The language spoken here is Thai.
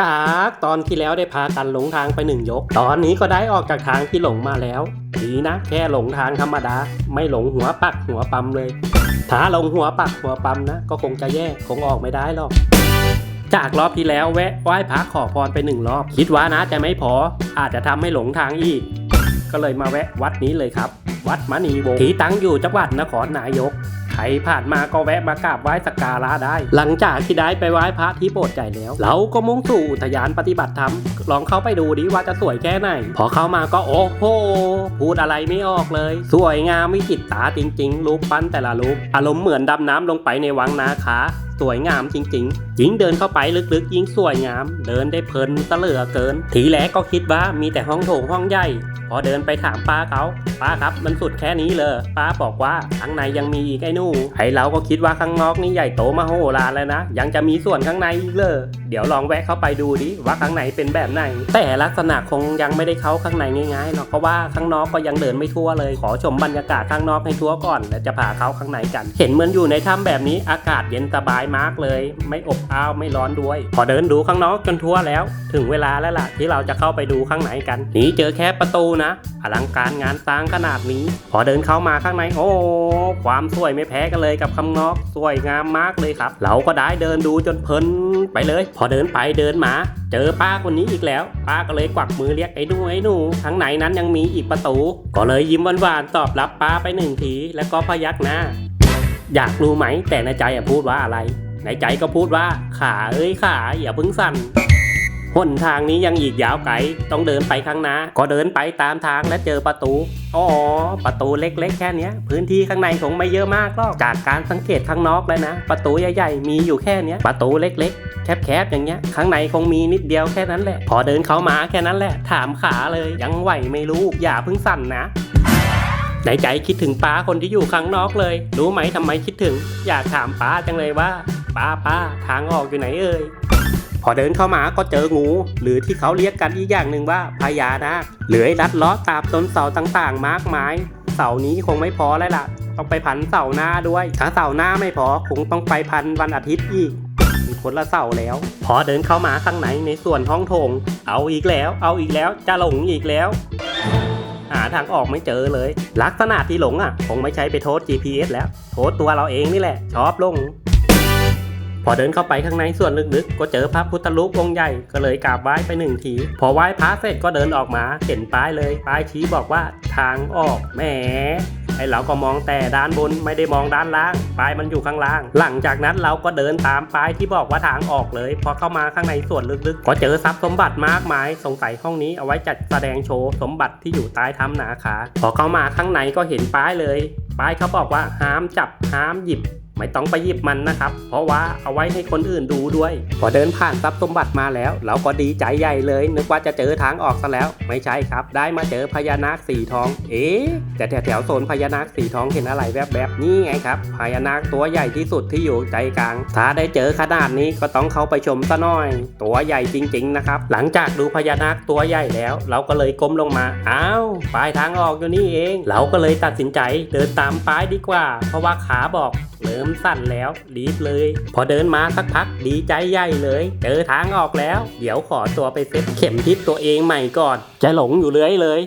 จากตอนที่แล้วได้พากันหลงทางไปหนึ่งยก ตอนนี้ก็ได้ออกจากทางที่หลงมาแล้ว ดีนะแค่หลงทางธรรมดา ไม่หลงหัวปักหัวปั๊มเลย ถ้าหลงหัวปักหัวปั๊มนะ ก็คงจะแย่คงออกไม่ได้หรอก จากรอบที่แล้วแวะไหว้พระขอพรไปหนึ่งรอบ คิดว่านะจะไม่พอ อาจจะทำให้หลงทางอีก ก็เลยมาแวะวัดนี้เลยครับ วัดมณีวงศ์ที่ตั้งอยู่จังหวัดนครนายก ครผ่านมาก็แวะมากราบไหว้สักการะได้ หลังจากที่ได้ไปไหว้พระที่โปรดใจแล้ว เราก็มุ่งสู่อุทยานปฏิบัติธรรมลองเข้าไปดูดิว่าจะสวยแค่ไหน พอเข้ามาก็โอ้โหพูดอะไรไม่ออกเลย สวยงามวิจิตตาจริง ๆ รูปปั้นแต่ละรูป อารมณ์เหมือนดำน้ำลงไปในวังนาคาสวยงามจริง ๆ ยิ่งเดินเข้าไปลึกๆ ยิ่งสวยงาม เดินได้เพลินตะเหลือเกิน ทีแรกก็คิดว่ามีแต่ห้องโถงห้องใหญ่ พอเดินไปถามป้าเขาป้าครับมันสุดแค่นี้เลยป้าบอกว่าข้างในยังมีอีกไอ้นู่ไอเราก็คิดว่าข้างนอกนี่ใหญ่โตมโหฬารแล้วนะ ยังจะมีส่วนข้างในอีกเลยเดี๋ยวลองแวะเข้าไปดูดิว่าข้างในเป็นแบบไหน แต่ลักษณะคงยังไม่ได้เข้าข้างในง่ายๆเนาะเพราะว่าข้างนอกก็ยังเดินไม่ทั่วเลย ขอชมบรรยากาศข้างนอกให้ทั่วก่อนแล้วจะพาเข้าข้างในกัน เห็นเหมือนอยู่ในถ้ำแบบนี้อากาศเย็นสบายมากเลย ไม่อบอ้าวไม่ร้อนด้วย พอเดินดูข้างนอกจนทั่วแล้ว ถึงเวลาแล้วล่ะที่เราจะเข้าไปดูข้างในกัน นี่เจอแค่ประตูนะ อลังการงานสร้างขนาดนี้ พอเดินเข้ามาข้างใน โอ้ ความสวยไม่แพ้กันเลยกับข้างนอก สวยงามมากเลยครับ เราก็ได้เดินดูจนเพลินไปเลย พอเดินไปเดินมา เจอป้าคนนี้อีกแล้ว ป้าก็เลยกวักมือเรียกไอ้หนูไอ้หนูข้างในนั้นยังมีอีกประตู ก็เลยยิ้มหวานๆตอบรับป้าไปหนึ่งทีแล้วก็พยักหน้าอยากรู้ไหมแต่ในใจอพูดว่าอะไร ในใจก็พูดว่าขาเอ้ยขาอย่าเพิ่งสั่นหนทางนี้ยังอีกยาวไกลต้องเดินไปข้างหน้า ก็เดินไปตามทางและเจอประตู อ๋อ ประตูเล็กๆ แค่เนี้ยพื้นที่ข้างในคงไม่เยอะมากหรอก จากการสังเกตข้างนอกแล้วนะ ประตูใหญ่ๆ มีอยู่แค่เนี้ยประตูเล็กๆ แคบๆ อย่างเงี้ย ข้างในคงมีนิดเดียวแค่นั้นแหละ พอเดินเข้ามาแค่นั้นแหละ ถามขาเลย ยังไหวไม่รู้ อย่าเพิ่งสั่นนะในใจคิดถึงป้าคนที่อยู่ข้างนอกเลย รู้ไหมทำไมคิดถึง อยากถามป้าจังเลยว่า ป้าป้าทางออกอยู่ไหนเอ่ยพอเดินเข้ามาก็เจองู หรือที่เขาเรียกกันอีกอย่างหนึ่งว่าพญานาคเลื้อยลัดลาะตามต้นเสาต่างๆ มากมาย เสานี้คงไม่พอแล้วล่ะ ต้องไปพันเสาหน้าด้วย ถ้าเสาหน้าไม่พอคงต้องไปพันวันอาทิตย์อีกมีคนละเสาแล้ว พอเดินเข้ามาข้างในในส่วนห้องโถง เอาอีกแล้ว เอาอีกแล้วจะหลงอีกแล้วหาทางออกไม่เจอเลย ลักษณะที่หลงอะ คงไม่ใช่ไปโทษ GPS แล้ว โทษตัวเราเองนี่แหละ ชอบหลง พอเดินเข้าไปข้างในส่วนลึกๆ ก็เจอพระพุทธรูปองค์ใหญ่ก็เลยกราบไหว้ไปหนึ่งที พอไหว้พระเสร็จก็เดินออกมาเห็นป้ายเลยป้ายชี้บอกว่าทางออกแหมไอเราก็มองแต่ด้านบนไม่ได้มองด้านล่างป้ายมันอยู่ข้างล่าง หลังจากนั้นเราก็เดินตามป้ายที่บอกว่าทางออกเลย พอเข้ามาข้างในส่วนลึกๆ ก็เจอทรัพย์สมบัติมากมาย สงสัยห้องนี้เอาไว้จัดแสดงโชว์สมบัติที่อยู่ใต้ถ้ำนาคาพอเข้ามาข้างในก็เห็นป้ายเลยป้ายเขาบอกว่าห้ามจับห้ามหยิบ ไม่ต้องไปหยิบมันนะครับ เพราะว่าเอาไว้ให้คนอื่นดูด้วย พอเดินผ่านทรัพย์สมบัติมาแล้ว เราก็ดีใจใหญ่เลย นึกว่าจะเจอทางออกซะแล้ว ไม่ใช่ครับ ได้มาเจอพญานาคสีทอง เอ๊ะแต่แถวแถวโซนพญานาคสีทองเห็นอะไรแวบๆนี่ไงครับพญานาคตัวใหญ่ที่สุดที่อยู่ใจกลาง ถ้าได้เจอขนาดนี้ก็ต้องเข้าไปชมซะหน่อย ตัวใหญ่จริง ๆ นะครับ หลังจากดูพญานาคตัวใหญ่แล้ว เราก็เลยก้มลงมาอ้าวปลายทางออกอยู่นี่เอง เราก็เลยตัดสินใจเดินตามป้ายดีกว่า เพราะว่าขาบอก เริ่มสั่นแล้วรีบเลย พอเดินมาสักพักดีใจใหญ่เลย เจอทางออกแล้ว เดี๋ยวขอตัวไปเซ็ตเข็มทิศตัวเองใหม่ก่อน จะหลงอยู่เลยเลย